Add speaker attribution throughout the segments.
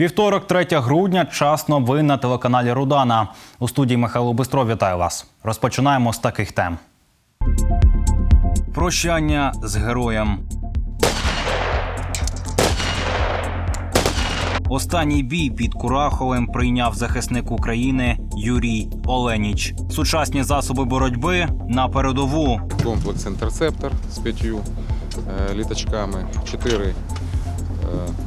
Speaker 1: Вівторок, 3 грудня, час новин на телеканалі Рудана. У студії Михайло Бистров вітаю вас. Розпочинаємо з таких тем. Прощання з героєм. Останній бій під Кураховим прийняв захисник України Юрій Оленіч. Сучасні засоби боротьби на передову.
Speaker 2: комплекс інтерцептор з п'ятью е, літачками, чотири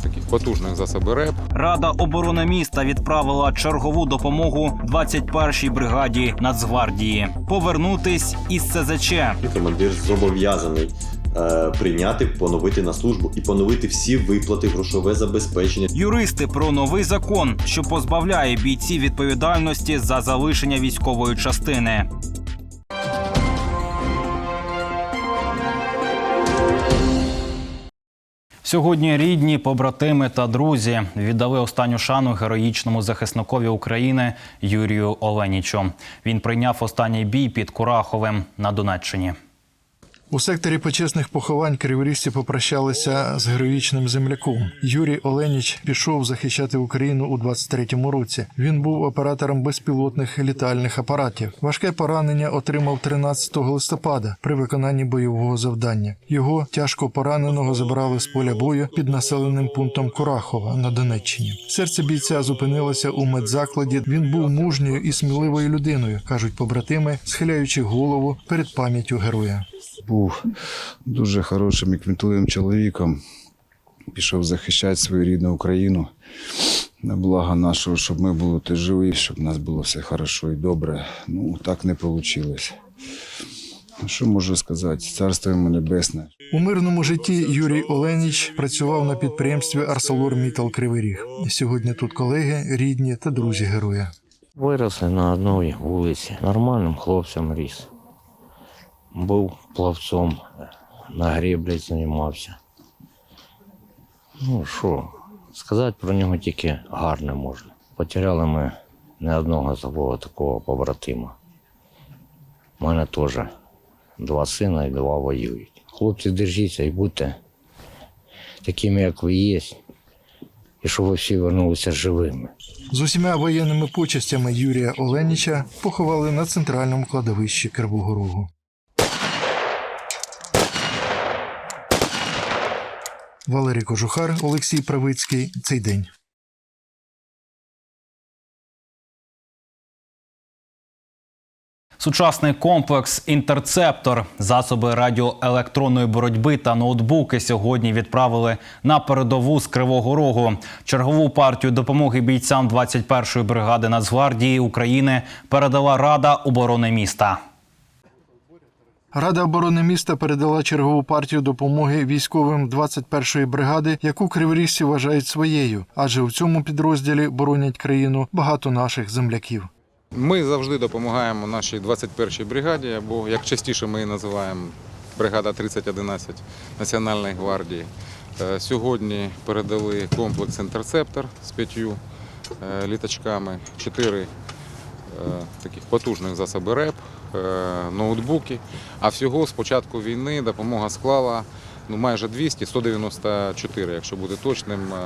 Speaker 2: таких потужних засоби РЕП.
Speaker 1: Рада оборони міста відправила чергову допомогу 21-й бригаді Нацгвардії. Повернутись із СЗЧ.
Speaker 3: командир зобов'язаний е, прийняти, поновити на службу і поновити всі виплати, грошове забезпечення.
Speaker 1: Юристи про новий закон, що позбавляє бійців відповідальності за залишення військової частини. Сьогодні рідні, побратими та друзі віддали останню шану героїчному захисникові України Юрію Оленічу. Він прийняв останній бій під Кураховим на Донеччині.
Speaker 4: У секторі почесних поховань криворіжці попрощалися з героїчним земляком. Юрій Оленіч пішов захищати Україну у 23-му році. Він був оператором безпілотних літальних апаратів. Важке поранення отримав 13 листопада при виконанні бойового завдання. Його тяжко пораненого забрали з поля бою під населеним пунктом Курахова на Донеччині. Серце бійця зупинилося у медзакладі. Він був мужньою і сміливою людиною, кажуть побратими, схиляючи голову перед пам'яттю героя.
Speaker 5: Був дуже хорошим і кмітливим чоловіком. Пішов захищати свою рідну Україну. На благо нашого, щоб ми були теж живі, щоб у нас було все хорошо і добре. Ну, так не вийшло. Що можу сказати? Царство йому небесне.
Speaker 4: У мирному житті Юрій Оленіч працював на підприємстві Арселор Мітал Кривий Ріг. Сьогодні тут колеги, рідні та друзі героя.
Speaker 6: Виросли на одній вулиці. Нормальним хлопцем ріс. Був плавцом, на греблі займався. Ну що, сказати про нього тільки гарне можна. Потеряли ми не одного свого такого побратима. У мене теж два сина і два воюють. Хлопці, держіться і будьте такими, як ви є, і щоб ви всі вернулися живими.
Speaker 4: З усіма воєнними почестями Юрія Оленіча поховали на центральному кладовищі Кривого Рогу. Валерій Кожухар, Олексій Правицький. Цей день.
Speaker 1: Сучасний комплекс Інтерцептор, засоби радіоелектронної боротьби та ноутбуки сьогодні відправили на передову з Кривого Рогу. Чергову партію допомоги бійцям 21-ї бригади Нацгвардії України передала Рада оборони міста.
Speaker 4: Рада оборони міста передала чергову партію допомоги військовим 21-ї бригади, яку криворіжці вважають своєю, адже в цьому підрозділі боронять країну багато наших земляків.
Speaker 2: Ми завжди допомагаємо нашій 21-й бригаді, або як частіше ми її називаємо бригада 3011 Національної гвардії. Е, Сьогодні передали комплекс інтерцептор з п'ятью е, літачками, чотири е, таких потужних засоби РЕП, ноутбуки. А всього з початку війни допомога склала ну, майже 200, 194, якщо бути точним, е,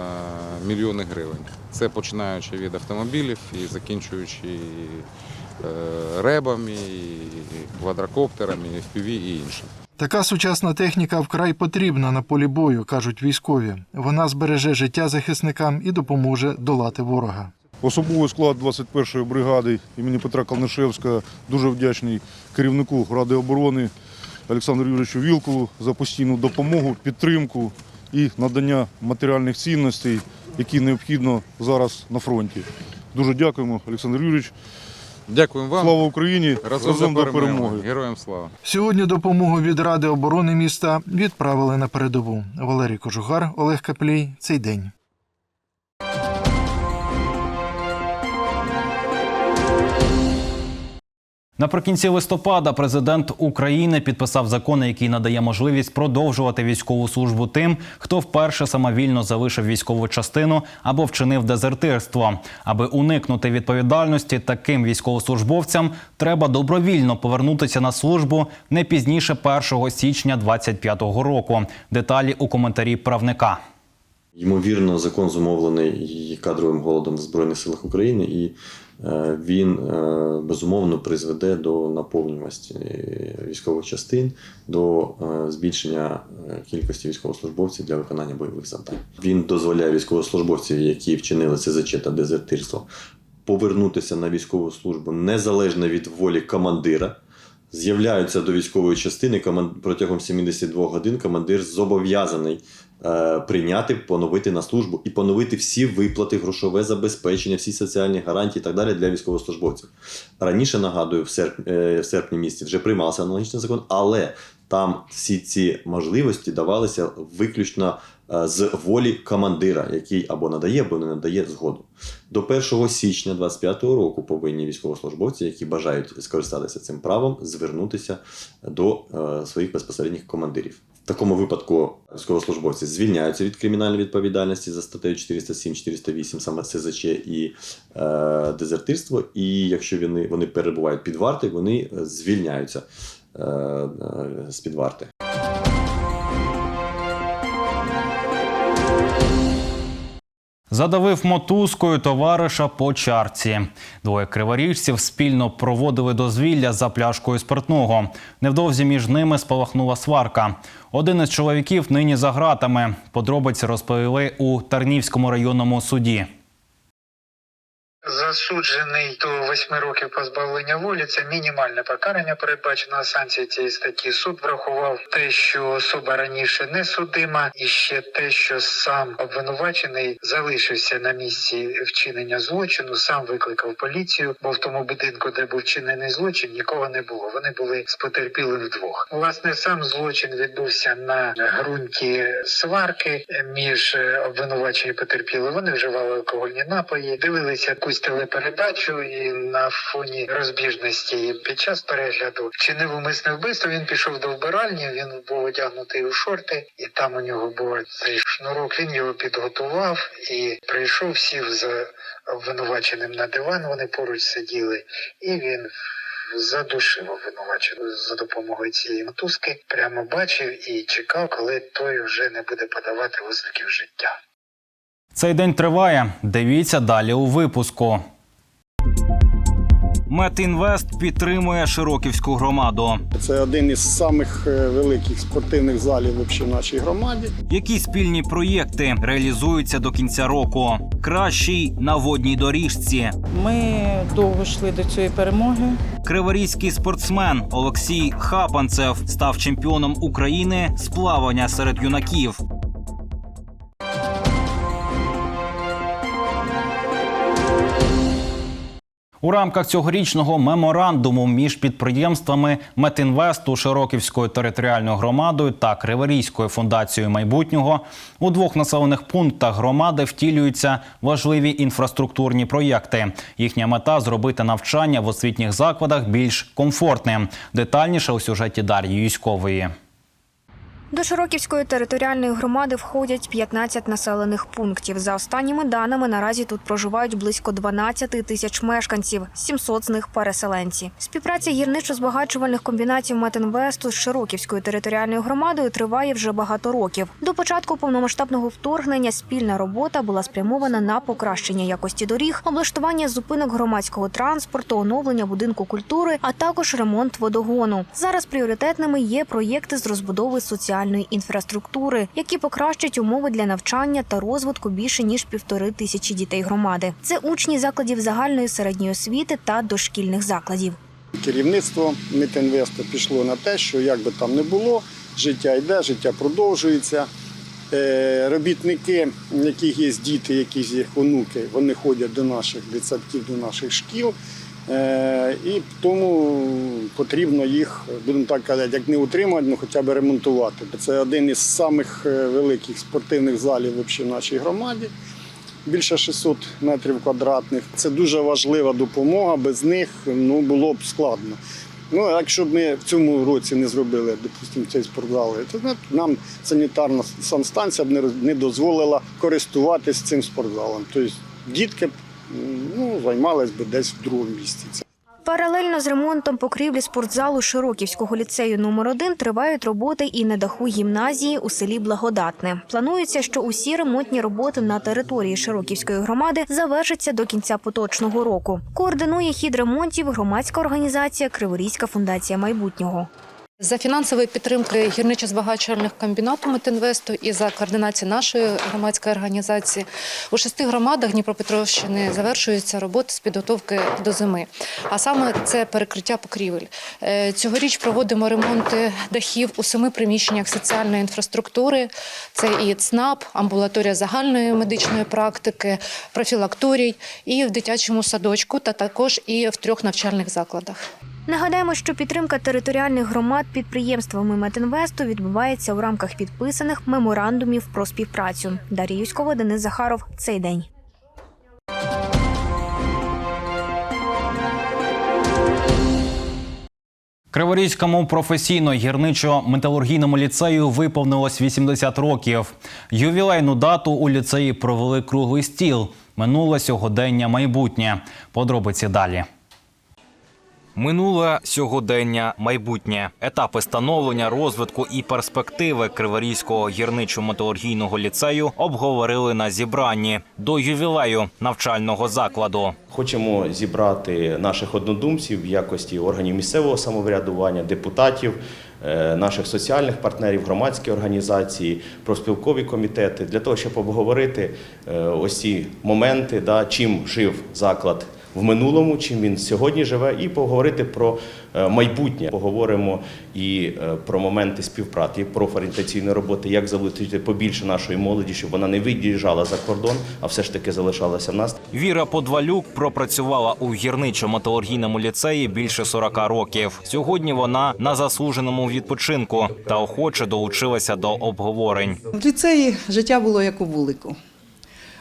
Speaker 2: мільйони гривень. Це починаючи від автомобілів і закінчуючи е, ребами, і квадрокоптерами, і FPV і іншим.
Speaker 4: Така сучасна техніка вкрай потрібна на полі бою, кажуть військові. Вона збереже життя захисникам і допоможе долати ворога.
Speaker 7: Особовий склад 21-ї бригади імені Петра Калнишевського дуже вдячний керівнику Ради оборони Олександру Юрійовичу Вілкову за постійну допомогу, підтримку і надання матеріальних цінностей, які необхідно зараз на фронті. Дуже дякуємо, Олександр Юрійович.
Speaker 2: Дякуємо вам.
Speaker 7: Слава Україні!
Speaker 2: Разом,
Speaker 7: до
Speaker 2: до
Speaker 7: перемоги!
Speaker 2: Героям слава!
Speaker 4: Сьогодні допомогу від Ради оборони міста відправили на передову. Валерій Кожугар, Олег Каплій. Цей день.
Speaker 1: Наприкінці листопада президент України підписав закон, який надає можливість продовжувати військову службу тим, хто вперше самовільно залишив військову частину або вчинив дезертирство. Аби уникнути відповідальності, таким військовослужбовцям треба добровільно повернутися на службу не пізніше 1 січня 2025 року. Деталі у коментарі правника.
Speaker 3: Ймовірно, закон зумовлений кадровим голодом в Збройних силах України, і він е, безумовно призведе до наповнюваності е, військових частин, до е, збільшення е, кількості військовослужбовців для виконання бойових завдань. Він дозволяє військовослужбовців, які вчинили СЗЧ та дезертирство, повернутися на військову службу незалежно від волі командира. З'являються до військової частини коман- протягом 72 годин. Командир зобов'язаний е, прийняти, поновити на службу і поновити всі виплати, грошове забезпечення, всі соціальні гарантії і так далі для військовослужбовців. Раніше нагадую, в серпні, е, в серпні місяці вже приймався аналогічний закон, але там всі ці можливості давалися виключно е, з волі командира, який або надає, або не надає згоду. До 1 січня 2025 року повинні військовослужбовці, які бажають скористатися цим правом, звернутися до е, своїх безпосередніх командирів. В такому випадку військовослужбовці звільняються від кримінальної відповідальності за статтею 407-408, саме СЗЧ і е, дезертирство. І якщо вони, вони перебувають під вартою, вони е, звільняються е, е, з під варти.
Speaker 1: Задавив мотузкою товариша по чарці. Двоє криворіжців спільно проводили дозвілля за пляшкою спиртного. Невдовзі між ними спалахнула сварка. Один із чоловіків нині за ґратами. Подробиці розповіли у Тарнівському районному суді.
Speaker 8: Засуджений до восьми років позбавлення волі. Це мінімальне покарання передбачено санкції цієї статті. Суд врахував те, що особа раніше не судима, і ще те, що сам обвинувачений залишився на місці вчинення злочину, сам викликав поліцію, бо в тому будинку, де був вчинений злочин, нікого не було. Вони були з потерпілим вдвох. Власне, сам злочин відбувся на ґрунті сварки між обвинуваченням і потерпілим. Вони вживали алкогольні напої, дивилися якусь телепередачу, і на фоні розбіжності під час перегляду вчинив умисне вбивство. Він пішов до вбиральні. Він був одягнутий у шорти, і там у нього був цей шнурок. Він його підготував і прийшов, сів за обвинуваченим на диван. Вони поруч сиділи, і він. Задушив обвинуваченого за допомогою цієї мотузки, прямо бачив і чекав, коли той вже не буде подавати ознаків життя.
Speaker 1: Цей день триває. Дивіться далі у випуску. Метінвест підтримує Широківську громаду.
Speaker 9: Це один із самих е, великих спортивних залів в нашій громаді.
Speaker 1: Які спільні проєкти реалізуються до кінця року? Кращий на водній доріжці.
Speaker 10: Ми довго йшли до цієї перемоги.
Speaker 1: Криворізький спортсмен Олексій Хапанцев став чемпіоном України з плавання серед юнаків. У рамках цьогорічного меморандуму між підприємствами Метінвесту Широківською територіальною громадою та Криворізькою фундацією майбутнього у двох населених пунктах громади втілюються важливі інфраструктурні проєкти. Їхня мета зробити навчання в освітніх закладах більш комфортним. Детальніше у сюжеті Дар'ї Юськової.
Speaker 11: До Широківської територіальної громади входять 15 населених пунктів. За останніми даними, наразі тут проживають близько 12 тисяч мешканців, 700 з них переселенці. Співпраця гірничо-збагачувальних комбінатів Метинвесту з Широківською територіальною громадою триває вже багато років. До початку повномасштабного вторгнення спільна робота була спрямована на покращення якості доріг, облаштування зупинок громадського транспорту, оновлення будинку культури, а також ремонт водогону. Зараз пріоритетними є проєкти з розбудови соціальної інфраструктури, які покращать умови для навчання та розвитку більше ніж півтори тисячі дітей громади. Це учні закладів загальної середньої освіти та дошкільних закладів.
Speaker 9: Керівництво Мітінвесту пішло на те, що як би там не було, життя йде, життя продовжується. Е, Робітники, яких є діти, якісь їх онуки, вони ходять до наших дитсадків, до наших шкіл. Е, І тому потрібно їх, будемо так казати, як не утримувати, ну хоча б ремонтувати. Це один із самих е, великих спортивних залів в нашій громаді. Більше 600 метрів квадратних. Це дуже важлива допомога. Без них ну, було б складно. Ну, якщо б ми в цьому році не зробили, допустимо, цей спортзал, то ну, нам санітарна санстанція б не дозволила користуватись цим спортзалом. Тобто дітки ну, займались би десь в другому місці.
Speaker 11: Паралельно з ремонтом покрівлі спортзалу Широківського ліцею номер 1 тривають роботи і на даху гімназії у селі Благодатне. Планується, що усі ремонтні роботи на території Широківської громади завершаться до кінця поточного року. Координує хід ремонтів громадська організація Криворізька фундація майбутнього.
Speaker 12: За фінансової підтримки гірничо-збагачувальних комбінату Метинвесту і за координації нашої громадської організації у шести громадах Дніпропетровщини завершуються роботи з підготовки до зими. А саме це перекриття покрівель. Е, Цьогоріч проводимо ремонти дахів у семи приміщеннях соціальної інфраструктури. Це і ЦНАП, амбулаторія загальної медичної практики, профілакторій, і в дитячому садочку, та також і в трьох навчальних закладах.
Speaker 11: Нагадаємо, що підтримка територіальних громад підприємствами Метинвесту відбувається у рамках підписаних меморандумів про співпрацю. Дар'я Юськова, Денис Захаров. Цей день.
Speaker 1: Криворізькому професійно-гірничо-металургійному ліцею виповнилось 80 років. Ювілейну дату у ліцеї провели круглий стіл. Минуле сьогодення майбутнє. Подробиці далі. Минуле сьогодення майбутнє. Етапи становлення, розвитку і перспективи Криворізького гірничо-металургійного ліцею обговорили на зібранні до ювілею навчального закладу.
Speaker 13: Хочемо зібрати наших однодумців в якості органів місцевого самоврядування, депутатів, е, наших соціальних партнерів, громадські організації, профспілкові комітети для того, щоб обговорити е, ось ці моменти, да, чим жив заклад в минулому, чим він сьогодні живе, і поговорити про е, майбутнє. Поговоримо і е, про моменти співпраці, про профорієнтаційної роботи, як залучити побільше нашої молоді, щоб вона не виїжджала за кордон, а все ж таки залишалася в нас.
Speaker 1: Віра Подвалюк пропрацювала у гірничо-металургійному ліцеї більше 40 років. Сьогодні вона на заслуженому відпочинку та охоче долучилася до обговорень.
Speaker 10: В ліцеї життя було як у вулику.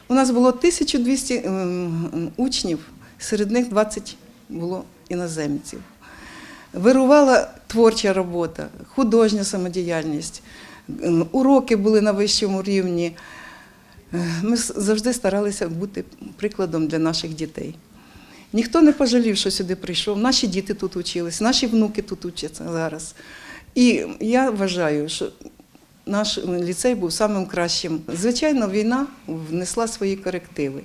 Speaker 10: У нас було 1200 ем, учнів, серед них 20 було іноземців. Вирувала творча робота, художня самодіяльність, уроки були на вищому рівні. Е, Ми завжди старалися бути прикладом для наших дітей. Ніхто не пожалів, що сюди прийшов. Наші діти тут учились, наші внуки тут учаться зараз. І я вважаю, що наш ліцей був самим кращим. Звичайно, війна внесла свої корективи.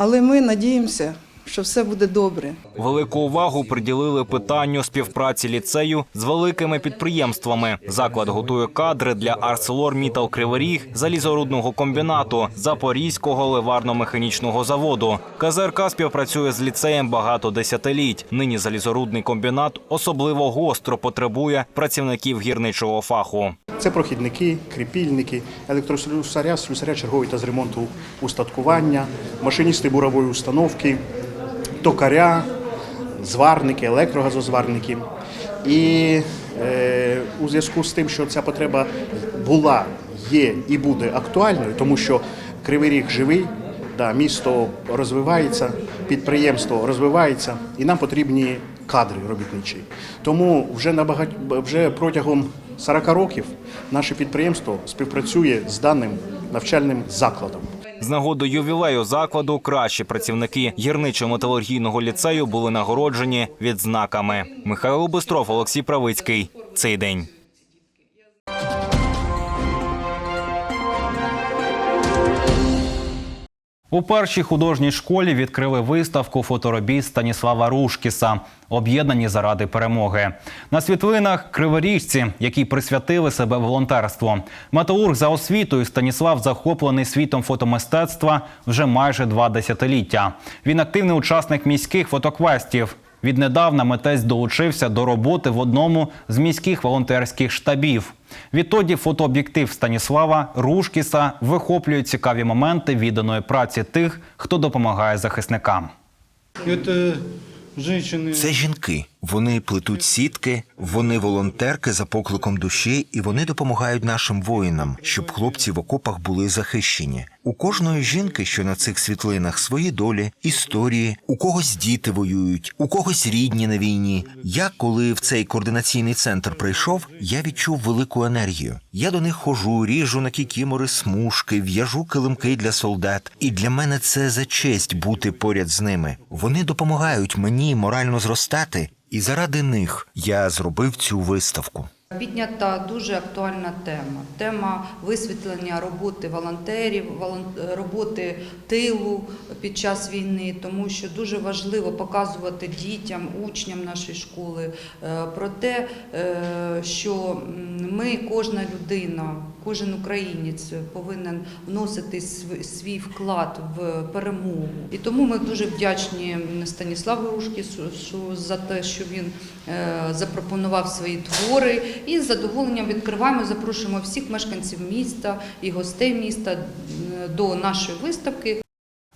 Speaker 10: Але ми надіємося, що все буде добре.
Speaker 1: Велику увагу приділили питанню співпраці ліцею з великими підприємствами. Заклад готує кадри для ArcelorMittal Кривий Ріг, залізорудного комбінату, Запорізького ливарно-механічного заводу. КЗРК співпрацює з ліцеєм багато десятиліть. Нині залізорудний комбінат особливо гостро потребує працівників гірничого фаху.
Speaker 14: Це прохідники, кріпільники, електрослюсаря, слюсаря черговий та з ремонту устаткування, машиністи бурової установки, токаря, зварники, електрогазозварники. І е, у зв'язку з тим, що ця потреба була, є і буде актуальною, тому що Кривий Ріг живий, да, місто розвивається, підприємство розвивається, і нам потрібні кадри робітничі. Тому вже набагать, вже протягом 40 років наше підприємство співпрацює з даним навчальним закладом.
Speaker 1: З нагоду ювілею закладу кращі працівники гірничо-металургійного ліцею були нагороджені відзнаками. Михайло Бистров, Олексій Правицький. Цей день. У першій художній школі відкрили виставку фоторобіт Станіслава Рушкіса Об'єднані заради перемоги. На світлинах криворіжці, які присвятили себе волонтерству. Металург за освітою Станіслав захоплений світом фотомистецтва вже майже два десятиліття. Він активний учасник міських фотоквестів. Віднедавна митець долучився до роботи в одному з міських волонтерських штабів. Відтоді фотооб'єктив Станіслава Рушкіса вихоплює цікаві моменти відданої праці тих, хто допомагає захисникам.
Speaker 15: Це жінки. Вони плетуть сітки, вони волонтерки за покликом душі, і вони допомагають нашим воїнам, щоб хлопці в окопах були захищені. У кожної жінки, що на цих світлинах, свої долі, історії, у когось діти воюють, у когось рідні на війні. Я, коли в цей координаційний центр прийшов, я відчув велику енергію. Я до них хожу, ріжу на кікімори смужки, в'яжу килимки для солдат. І для мене це за честь бути поряд з ними. Вони допомагають мені морально зростати, і заради них я зробив цю виставку.
Speaker 16: Піднята дуже актуальна тема. Тема висвітлення роботи волонтерів, волон- роботи тилу під час війни, тому що дуже важливо показувати дітям, учням нашої школи е, про те, е, що ми, кожна людина, кожен українець повинен вносити св- свій вклад в перемогу. І тому ми дуже вдячні Станіславу Рушкісу за те, що він е, запропонував свої твори. І з задоволенням відкриваємо, запрошуємо всіх мешканців міста і гостей міста е, до нашої виставки.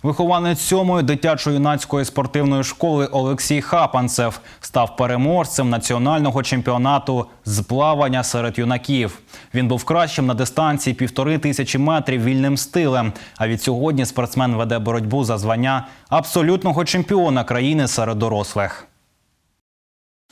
Speaker 1: Вихованець сьомої дитячо-юнацької спортивної школи Олексій Хапанцев став переможцем національного чемпіонату з плавання серед юнаків. Він був кращим на дистанції півтори тисячі метрів вільним стилем. А від сьогодні спортсмен веде боротьбу за звання абсолютного чемпіона країни серед дорослих.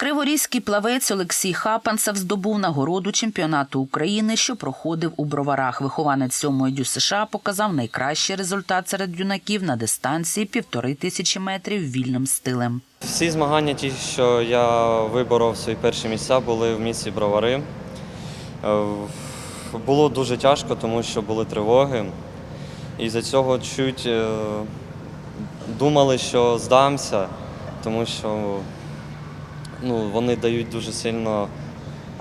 Speaker 17: Криворізький плавець Олексій Хапанцев здобув нагороду чемпіонату України, що проходив у броварах. Вихованець сьомої дю США показав найкращий результат серед юнаків на дистанції півтори тисячі метрів вільним стилем.
Speaker 18: Всі змагання, ті, що я виборов свої перші місця, були в місті Бровари. Е, Було дуже тяжко, тому що були тривоги. І за цього чуть е, думали, що здамся, тому що ну, вони дають дуже сильно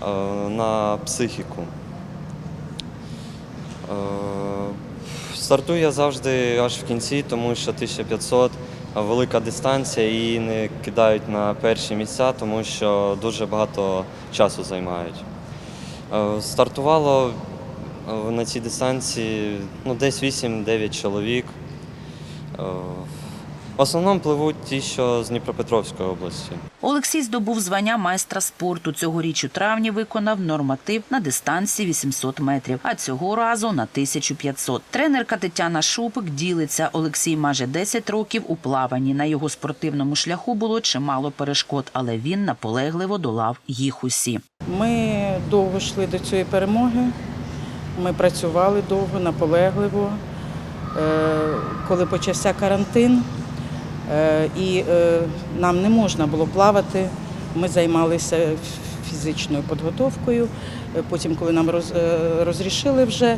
Speaker 18: е, на психіку. Е, Стартую я завжди аж в кінці, тому що 1500 велика дистанція і не кидають на перші місця, тому що дуже багато часу займають. Е, Стартувало е, на цій дистанції ну, десь 8-9 чоловік. Е, В основному пливуть ті, що з Дніпропетровської області.
Speaker 17: Олексій здобув звання майстра спорту. Цьогоріч у травні виконав норматив на дистанції 800 метрів, а цього разу на 1500. Тренерка Тетяна Шупик ділиться. Олексій майже 10 років у плаванні. На його спортивному шляху було чимало перешкод, але він наполегливо долав їх усі.
Speaker 19: Ми довго йшли до цієї перемоги. Ми працювали довго, наполегливо. Е, Коли почався карантин і е, нам не можна було плавати, ми займалися фізичною підготовкою. Е, Потім, коли нам роз- е, розрішили вже,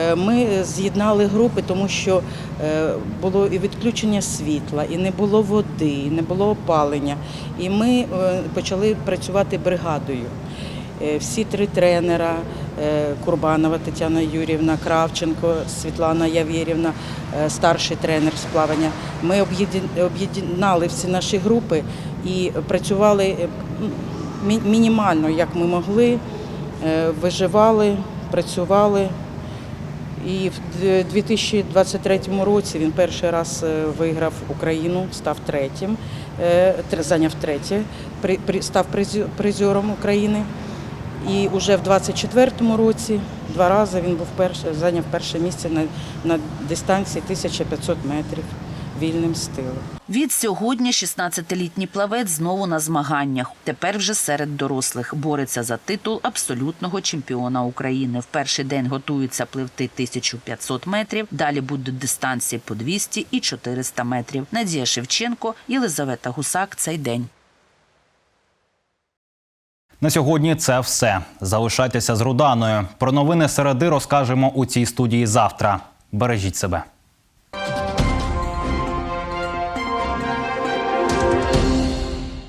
Speaker 19: е, ми з'єднали групи, тому що е, було і відключення світла, і не було води, і не було опалення. І ми е, почали працювати бригадою. Е, Всі три тренера е, Курбанова Тетяна Юрівна, Кравченко, Світлана Явєрівна, е, старший тренер з плавання. Ми об'єднали всі наші групи і працювали е, мінімально, як ми могли, е, виживали, працювали. І в 2023 році він перший раз е, виграв Україну, став третім, е, зайняв третє, став призером України. І вже в 24-му році два рази він був перший, зайняв перше місце на, на дистанції 1500 метрів вільним стилем.
Speaker 17: Від сьогодні 16-літній плавець знову на змаганнях. Тепер вже серед дорослих бореться за титул абсолютного чемпіона України. В перший день готується пливти 1500 метрів. Далі будуть дистанції по 200 і 400 метрів. Надія Шевченко, Єлизавета Гусак. Цей день.
Speaker 1: На сьогодні це все. Залишайтеся з Руданою. Про новини середи розкажемо у цій студії завтра. Бережіть себе.